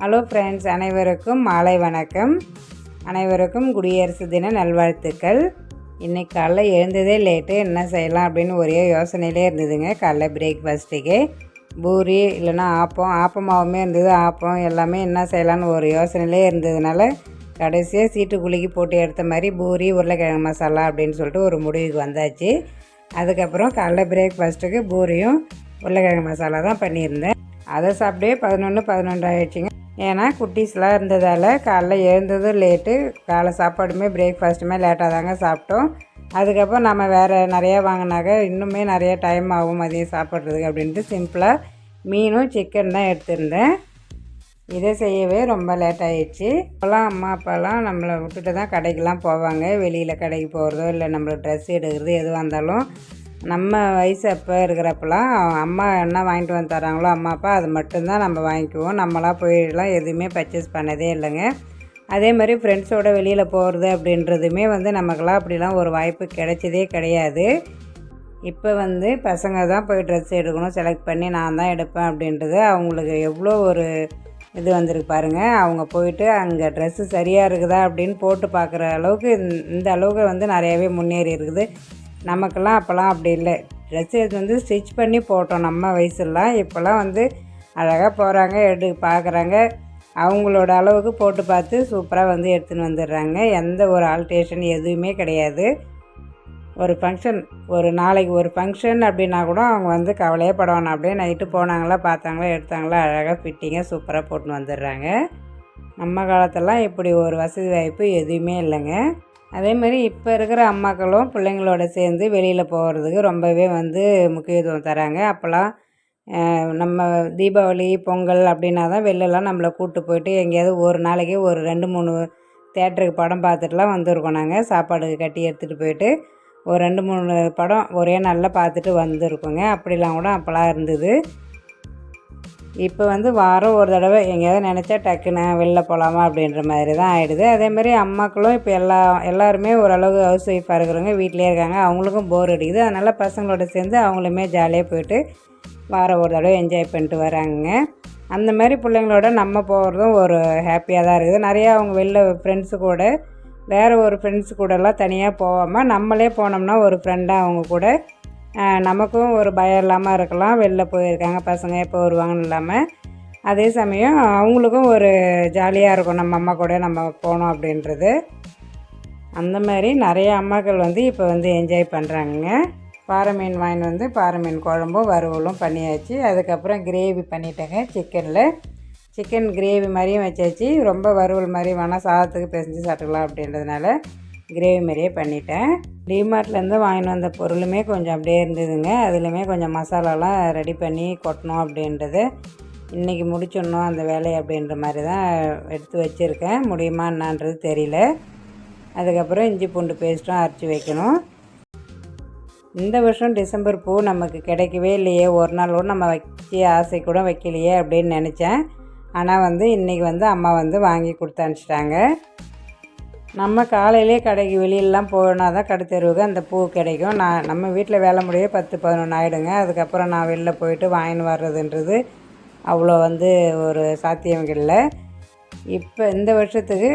Hello friends அனைவருக்கும் மாலை வணக்கம். அனைவருக்கும் குடியரசு தின நல்வாழ்த்துக்கள். இன்றைக்கி காலைல எழுந்ததே லேட்டு என்ன செய்யலாம் அப்படின்னு ஒரே யோசனையிலே இருந்ததுங்க. காலைல பிரேக்ஃபாஸ்ட்டுக்கே பூரி இல்லைன்னா ஆப்பம் ஆப்பமாகவுமே இருந்தது ஆப்பம் எல்லாமே என்ன செய்யலான்னு ஒரு யோசனையிலே இருந்ததுனால கடைசியாக சீட்டு குலுக்கி போட்டு எடுத்த மாதிரி பூரி உருளைக்கிழங்கு மசாலா அப்படின்னு சொல்லிட்டு ஒரு முடிவுக்கு வந்தாச்சு. அதுக்கப்புறம் காலைல பிரேக்ஃபாஸ்ட்டுக்கு பூரியும் உருளைக்கிழங்கு மசாலா தான் பண்ணியிருந்தேன். அதை சாப்பிட்டே பதினொன்று பதினொன்று ஆகிடுச்சிங்க ஏன்னா குட்டீஸ்லாம் இருந்ததால் காலைல எழுந்ததும் லேட்டு காலை சாப்பாடுமே பிரேக்ஃபாஸ்ட்டுமே லேட்டாக தாங்க சாப்பிட்டோம். அதுக்கப்புறம் நம்ம வேறு நிறையா வாங்கினாக்க இன்னுமே நிறைய டைம் ஆகும் மதியம் சாப்பிட்றதுக்கு அப்படின்ட்டு சிம்பிளாக மீனும் சிக்கன் தான் எடுத்திருந்தேன். இதை செய்யவே ரொம்ப லேட் ஆகிடுச்சு அம்மா அப்பாலாம் நம்மளை விட்டுட்டு தான் கடைக்கெலாம் போவாங்க. வெளியில் கடைக்கு போகிறதோ இல்லை நம்மளுக்கு ட்ரெஸ் எடுக்கிறது எதுவாக இருந்தாலும் நம்ம வயசு அப்போ இருக்கிறப்பெல்லாம் அம்மா என்ன வாங்கிட்டு வந்து தராங்களோ அம்மா அப்பா அது மட்டும்தான் நம்ம வாங்கிக்குவோம். நம்மளாம் போயிடலாம் எதுவுமே பர்ச்சேஸ் பண்ணதே இல்லைங்க. அதே மாதிரி ஃப்ரெண்ட்ஸோட வெளியில் போகிறது அப்படின்றதுமே வந்து நமக்கெல்லாம் அப்படிலாம் ஒரு வாய்ப்பு கிடைச்சதே கிடையாது. இப்போ வந்து பசங்க தான் போய் ட்ரெஸ் எடுக்கணும். செலக்ட் பண்ணி நான் தான் எடுப்பேன் அப்படின்றது அவங்களுக்கு எவ்வளோ ஒரு இது வந்திருக்கு பாருங்கள் அவங்க போயிட்டு அங்கே ட்ரெஸ்ஸு சரியாக இருக்குதா அப்படின்னு போட்டு பார்க்குற அளவுக்கு இந்த அளவுக்கு வந்து நிறையாவே முன்னேறி இருக்குது. நமக்கெல்லாம் அப்போல்லாம் அப்படி இல்லை. ட்ரெஸ் எடுத்து வந்து ஸ்டிச் பண்ணி போட்டோம் நம்ம வயசுலாம் இப்போல்லாம் வந்து அழகாக போகிறாங்க எடு பார்க்குறாங்க அவங்களோட அளவுக்கு போட்டு பார்த்து சூப்பராக வந்து எடுத்துன்னு வந்துடுறாங்க. எந்த ஒரு ஆல்ட்ரேஷன் எதுவுமே கிடையாது. ஒரு ஃபங்க்ஷன் ஒரு நாளைக்கு ஒரு ஃபங்க்ஷன் அப்படின்னா கூட அவங்க வந்து கவலையே படணும் அப்படியே நைட்டு போனாங்களா பார்த்தாங்களா எடுத்தாங்களா அழகாக ஃபிட்டிங்காக சூப்பராக போட்டுன்னு வந்துடுறாங்க. நம்ம காலத்தெல்லாம் இப்படி ஒரு வசதி வாய்ப்பு எதுவுமே இல்லைங்க. அதே மாதிரி இப்போ இருக்கிற அம்மாக்களும் பிள்ளைங்களோட சேர்ந்து வெளியில் போகிறதுக்கு ரொம்பவே வந்து முக்கியத்துவம் தராங்க. அப்போல்லாம் நம்ம தீபாவளி பொங்கல் அப்படின்னா தான் வெளிலலாம் நம்மளை கூப்பிட்டு போயிட்டு எங்கேயாவது ஒரு நாளைக்கு ஒரு ரெண்டு மூணு தேட்டருக்கு படம் பார்த்துட்டுலாம் வந்திருக்கோம் நாங்கள் சாப்பாடு கட்டி எடுத்துகிட்டு போயிட்டு ஒரு ரெண்டு மூணு படம் ஒரே நாளில் பார்த்துட்டு வந்திருக்கோங்க. அப்படிலாம் கூட அப்போல்லாம் இருந்தது. இப்போ வந்து வாரம் ஒரு தடவை எங்கேயாவது நினச்சா டக்குன்னு வெளில போகலாமா அப்படின்ற மாதிரி தான் ஆகிடுது அதேமாதிரி அம்மாக்களும் இப்போ எல்லா எல்லாருமே ஓரளவு ஹவுஸ் ஒய்ஃபாக இருக்கிறவங்க வீட்டிலே இருக்காங்க. அவங்களுக்கும் போர் அடிக்குது. அதனால் பசங்களோட சேர்ந்து அவங்களுமே ஜாலியாக போயிட்டு வாரம் ஒரு தடவை என்ஜாய் பண்ணிட்டு வராங்க அந்த மாதிரி பிள்ளைங்களோட நம்ம போகிறதும் ஒரு ஹாப்பியாக தான் இருக்குது. நிறையா அவங்க வெளில ஃப்ரெண்ட்ஸு கூட வேறு ஒரு ஃப்ரெண்ட்ஸ் கூடலாம் தனியாக போகாமல் நம்மளே போனோம்னா ஒரு ஃப்ரெண்டாக அவங்க கூட நமக்கும் ஒரு பயம் இல்லாமல் இருக்கலாம். வெளில போயிருக்காங்க பசங்க எப்போ வருவாங்கன்னு இல்லாமல் அதே சமயம் அவங்களுக்கும் ஒரு ஜாலியாக இருக்கும். நம்ம அம்மா கூட நம்ம போனோம் அப்படின்றது. அந்த மாதிரி நிறைய அம்மாக்கள் வந்து இப்போ வந்து என்ஜாய் பண்ணுறாங்க பாறை மீன் வாங்கிட்டு வந்து பாறை மீன் குழம்பும் வறுவலும் பண்ணியாச்சு. அதுக்கப்புறம் கிரேவி பண்ணிட்டேங்க சிக்கனில் சிக்கன் கிரேவி மாதிரியும் வச்சாச்சு. ரொம்ப வறுவல் மாதிரி வேணால் சாதத்துக்கு பிசைஞ்சு சாப்பிட்டுக்கலாம் அப்படின்றதுனால கிரேவி மாதிரியே பண்ணிட்டேன். டிமார்ட்லேருந்து வாங்கிட்டு வந்த பொருளுமே கொஞ்சம் அப்படியே இருந்ததுங்க. அதுலேயுமே கொஞ்சம் மசாலாலாம் ரெடி பண்ணி கொட்டணும் அப்படின்றது. இன்றைக்கி முடிச்சிடணும் அந்த வேலையை அப்படின்ற மாதிரி தான் எடுத்து வச்சுருக்கேன். முடியுமா என்னான்றது தெரியல. அதுக்கப்புறம் இஞ்சி பூண்டு பேஸ்ட்டும் அரைச்சி வைக்கணும். இந்த வருஷம் டிசம்பர் பூ நமக்கு கிடைக்கவே இல்லையே. ஒரு நாள் கூட நம்ம வச்சு ஆசை கூட வைக்கலையே அப்படின்னு நினச்சேன். ஆனால் வந்து இன்றைக்கி வந்து அம்மா வந்து வாங்கி கொடுத்து அனுப்பிச்சிட்டாங்க. நம்ம காலையிலே கடைக்கு வெளியிலலாம் போனால் தான் கடை தெருவுக்கு அந்த பூ கிடைக்கும். நான் நம்ம வீட்டில் வேலை முடிய பத்து பதினொன்று ஆகிடுங்க அதுக்கப்புறம் நான் வெளில போயிட்டு வாங்கின்னு வர்றதுன்றது அவ்வளோ வந்து ஒரு சாத்தியம் இல்லை. இப்போ இந்த வருஷத்துக்கு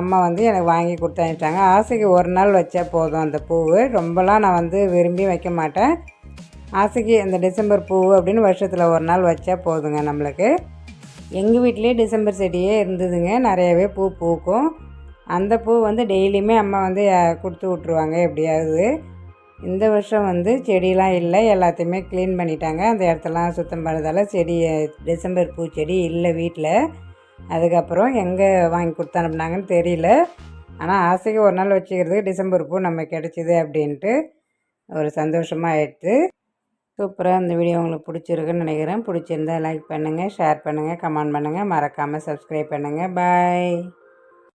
அம்மா வந்து எனக்கு வாங்கி கொடுத்தாங்க ஆசைக்கு ஒரு நாள் வச்சா போதும் அந்த பூவு. ரொம்பலாம் நான் வந்து விரும்பி வைக்க மாட்டேன். ஆசைக்கு அந்த டிசம்பர் பூ அப்படின்னு வருஷத்தில் ஒரு நாள் வச்சா போதுங்க நம்மளுக்கு. எங்கள் வீட்டிலே டிசம்பர் செடியே இருந்ததுங்க. நிறையவே பூ பூக்கும். அந்த பூ வந்து டெய்லியுமே அம்மா வந்து கொடுத்து விட்ருவாங்க எப்படியாவது. இந்த வருஷம் வந்து செடியெலாம் இல்லை. எல்லாத்தையுமே க்ளீன் பண்ணிட்டாங்க. அந்த இடத்தெல்லாம் சுத்தம் பண்ணதால் செடி டிசம்பர் பூ செடி இல்லை வீட்டில் அதுக்கப்புறம் எங்கே வாங்கி கொடுத்து அனுப்புனாங்கன்னு தெரியல. ஆனால் ஆசைக்கு ஒரு நாள் வச்சுக்கிறதுக்கு டிசம்பர் பூ நம்ம கிடச்சிது அப்படின்ட்டு ஒரு சந்தோஷமாக ஆயிடுச்சு சூப்பராக இந்த வீடியோ உங்களுக்கு பிடிச்சிருக்குன்னு நினைக்கிறேன். பிடிச்சிருந்தா லைக் பண்ணுங்கள் ஷேர் பண்ணுங்கள் கமெண்ட் பண்ணுங்கள் மறக்காமல் சப்ஸ்கிரைப் பண்ணுங்கள் பாய்